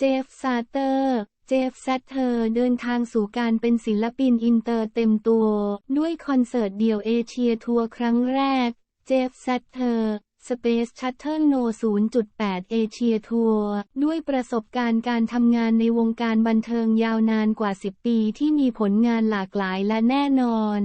เจฟซาเตอร์ เจฟแซตเธอร์เดินทางสู่การเป็นศิลปินอินเตอร์เต็มตัว ด้วยคอนเสิร์ตเดี่ยวเอเชียทัวร์ครั้งแรก เจฟแซตเธอร์ Space Shuttle No 0.8เอเชียทัวร์ด้วยประสบการณ์การทำงานในวงการบันเทิงยาวนานกว่า 10 ปีที่มีผลงานหลากหลายและแน่นอน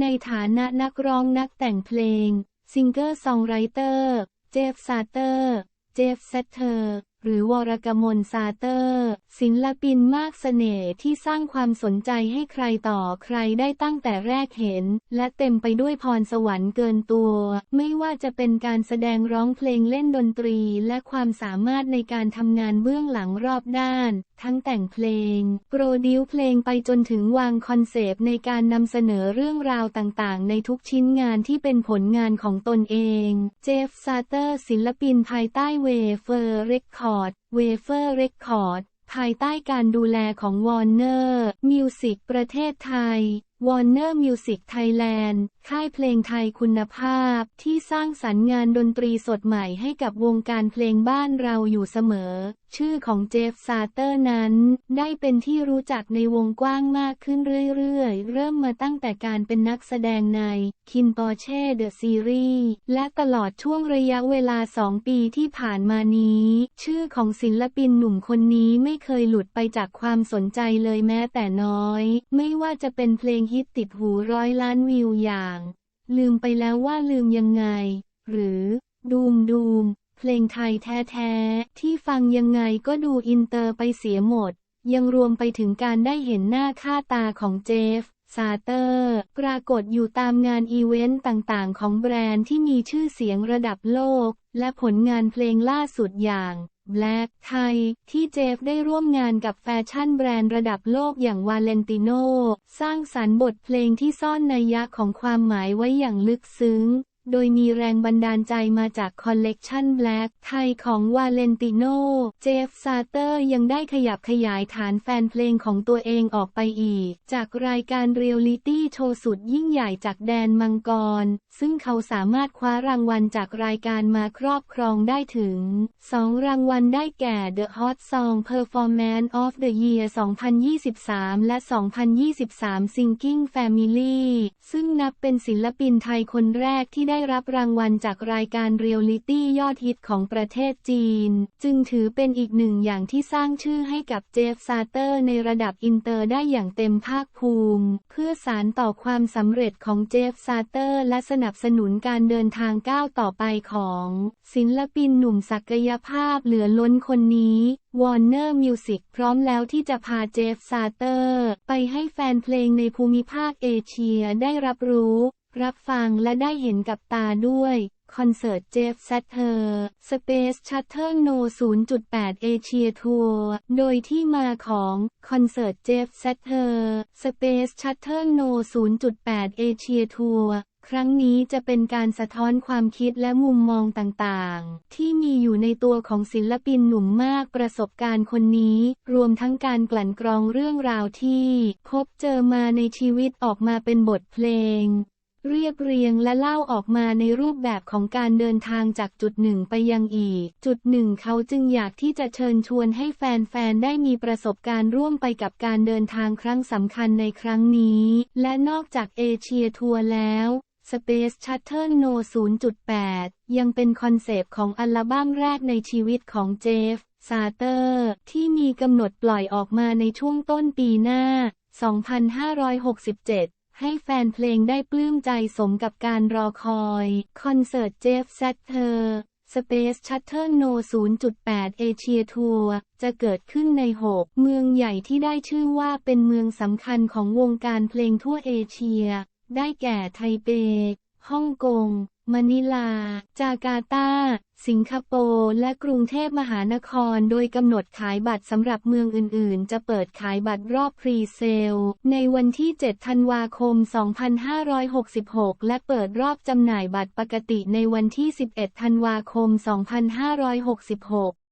ในฐานะนักร้องนักแต่งเพลง ซิงเกอร์ซองไรเตอร์ เจฟซาเตอร์ เจฟเซตเทอร์ หรือวรกมลซาเตอร์ ศิลปินมากเสน่ห์ที่สร้างความสนใจให้ใครต่อใครได้ตั้งแต่แรกเห็น และเต็มไปด้วยพรสวรรค์เกินตัว ไม่ว่าจะเป็นการแสดงร้องเพลงเล่นดนตรี และความสามารถในการทำงานเบื้องหลังรอบด้าน ทั้งแต่งเพลง โปรดิวเพลงไปจนถึงวางคอนเซปต์ในการนำเสนอเรื่องราวต่างๆ ในทุกชิ้นงานที่เป็นผลงานของตนเอง เจฟซาเตอร์ ศิลปินภายใต้เวเฟอร์เรคคอร์ด เวเฟอร์เรคคอร์ด ภายใต้การดูแลของวอร์เนอร์ มิวสิกประเทศไทย Warner Music Thailand ค่ายเพลงไทยคุณภาพที่สร้างสรรค์งานดนตรีสดใหม่ให้กับวงการเพลงบ้านเราอยู่เสมอ ชื่อของเจฟซาเตอร์นั้น ได้เป็นที่รู้จักในวงกว้างมากขึ้นเรื่อยๆ เริ่มมาตั้งแต่การเป็นนักแสดงในคินปอเช่เดอะซีรีส์และตลอดช่วงระยะเวลาสองปีที่ผ่านมานี้ ชื่อของศิลปินหนุ่มคนนี้ไม่เคยหลุดไปจากความสนใจเลยแม้แต่น้อย ไม่ว่าจะเป็นเพลงฮิตติดหูร้อยล้านวิวอย่าง ลืมไปแล้วว่าลืมยังไง หรือ ดูมดูม เพลงไทยแท้ๆ ที่ฟังยังไงก็ดูอินเตอร์ไปเสียหมด ยังรวมไปถึงการได้เห็นหน้าค่าตาของเจฟซาเตอร์ ปรากฏอยู่ตามงานอีเวนต์ต่างๆ ของแบรนด์ที่มีชื่อเสียงระดับโลก และผลงานเพลงล่าสุดอย่าง Black ไทย ที่เจฟได้ร่วมงานกับแฟชั่นแบรนด์ระดับโลกอย่างวาเลนติโน สร้างสรรค์บทเพลงที่ซ่อนนัยยะของความหมายไว้อย่างลึกซึ้ง โดยมีแรงบันดาลใจมาจากคอลเลกชัน Black ไทยของวาเลนติโน เจฟซาเตอร์ยังได้ขยับขยายฐานแฟนเพลงของตัวเองออกไปอีก จากรายการเรียลลิตี้โชว์สุดยิ่งใหญ่จากแดนมังกร ซึ่งเขาสามารถคว้ารางวัลจากรายการมาครอบครองได้ถึง 2 รางวัลได้แก่ The Hot Song Performance of the Year 2023 และ 2023 Singing Family ซึ่งนับเป็นศิลปินไทยคนแรกที่ได้ได้รับรางวัลจากรายการเรียลลิตี้ยอดฮิตของประเทศจีน จึงถือเป็นอีกหนึ่งอย่างที่สร้างชื่อให้กับเจฟซาเตอร์ในระดับอินเตอร์ได้อย่างเต็มภาคภูมิ เพื่อสารต่อความสำเร็จของเจฟซาเตอร์ และสนับสนุนการเดินทางก้าวต่อไปของ ศิลปินหนุ่มศักยภาพเหลือล้นคนนี้ Warner Music พร้อมแล้วที่จะพาเจฟซาเตอร์ ไปให้แฟนเพลงในภูมิภาคเอเชียได้รับรู้ รับฟังและได้เห็นกับตาด้วย คอนเสิร์ตเจฟแซตเธอร์ Space Shuttle No 0.8 เอเชียทัวร์โดยที่มาของคอนเสิร์ตเจฟแซตเธอร์ Space Shuttle No 0.8 เอเชียทัวร์ครั้งนี้จะเป็นการสะท้อนความคิดและมุมมองต่างๆ ที่มีอยู่ในตัวของศิลปินหนุ่มมากประสบการณ์คนนี้ รวมทั้งการกลั่นกรองเรื่องราวที่ พบเจอมาในชีวิตออกมาเป็นบทเพลง เรียบเรียงและเล่าออกมาในรูปแบบของการเดินทางจากจุดหนึ่งไปยังอีก จุดหนึ่งเขาจึงอยากที่จะเชิญชวนให้แฟนๆ ได้มีประสบการณ์ร่วมไปกับการเดินทางครั้งสำคัญในครั้งนี้ และนอกจากเอเชียทัวร์แล้ว Space Shuttle No 0.8 ยังเป็นคอนเซปต์ของอัลบั้มแรกในชีวิตของเจฟ ซาเตอร์ ที่มีกำหนดปล่อยออกมาในช่วงต้นปีหน้า 2567 ให้แฟนเพลงได้ปลื้มใจสมกับการรอคอย คอนเสิร์ตเจฟแซตเธอร์ Space Shuttle No 0.8เอเชียทัวร์จะเกิดขึ้นใน 6 เมืองใหญ่ที่ได้ชื่อว่าเป็นเมืองสำคัญของวงการเพลงทั่วเอเชีย ได้แก่ไทเป ฮ่องกง มะนิลา จาการ์ตา สิงคโปร์และกรุงเทพมหานคร โดยกำหนดขายบัตรสำหรับเมืองอื่น ๆ จะเปิดขายบัตรรอบพรีเซล ในวันที่ 7 ธันวาคม 2566 และเปิดรอบจำหน่ายบัตรปกติในวันที่ 11 ธันวาคม 2566